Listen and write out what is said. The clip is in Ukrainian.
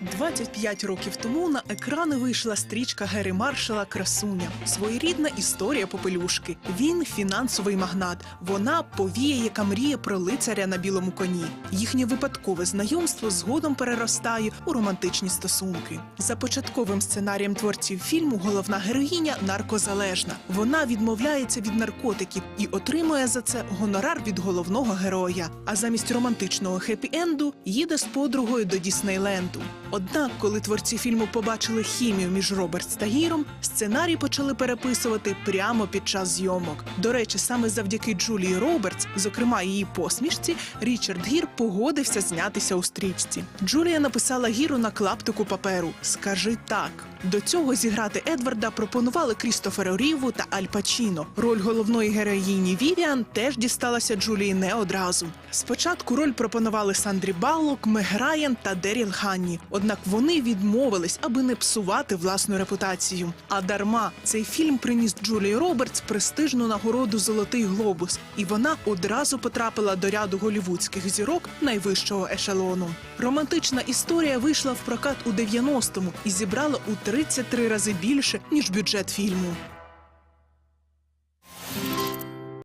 25 років тому на екрани вийшла стрічка Гері Маршала Красуня. Своєрідна історія попелюшки. Він фінансовий магнат. Вона повія, яка мріє про лицаря на білому коні. Їхнє випадкове знайомство згодом переростає у романтичні стосунки. За початковим сценарієм творців фільму головна героїня наркозалежна. Вона відмовляється від наркотиків і отримує за це гонорар від головного героя. А замість романтичного хеппі-енду їде з подругою до Діснейленду. Однак, коли творці фільму побачили хімію між Робертс та Гіром, сценарій почали переписувати прямо під час зйомок. До речі, саме завдяки Джулії Робертс, зокрема її посмішці, Річард Гір погодився знятися у стрічці. Джулія написала Гіру на клаптику паперу Скажи так. До цього зіграти Едварда пропонували Крістоферу Ріву та Аль Пачіно. Роль головної героїні Вівіан теж дісталася Джулії не одразу. Спочатку роль пропонували Сандрі Баллок, Мег Райан та Деріл Ханні. Однак вони відмовились, аби не псувати власну репутацію. А дарма цей фільм приніс Джулії Робертс престижну нагороду Золотий глобус, і вона одразу потрапила до ряду голівудських зірок найвищого ешелону. Романтична історія вийшла в прокат у 90-му і зібрала у 33 рази більше ніж бюджет фільму.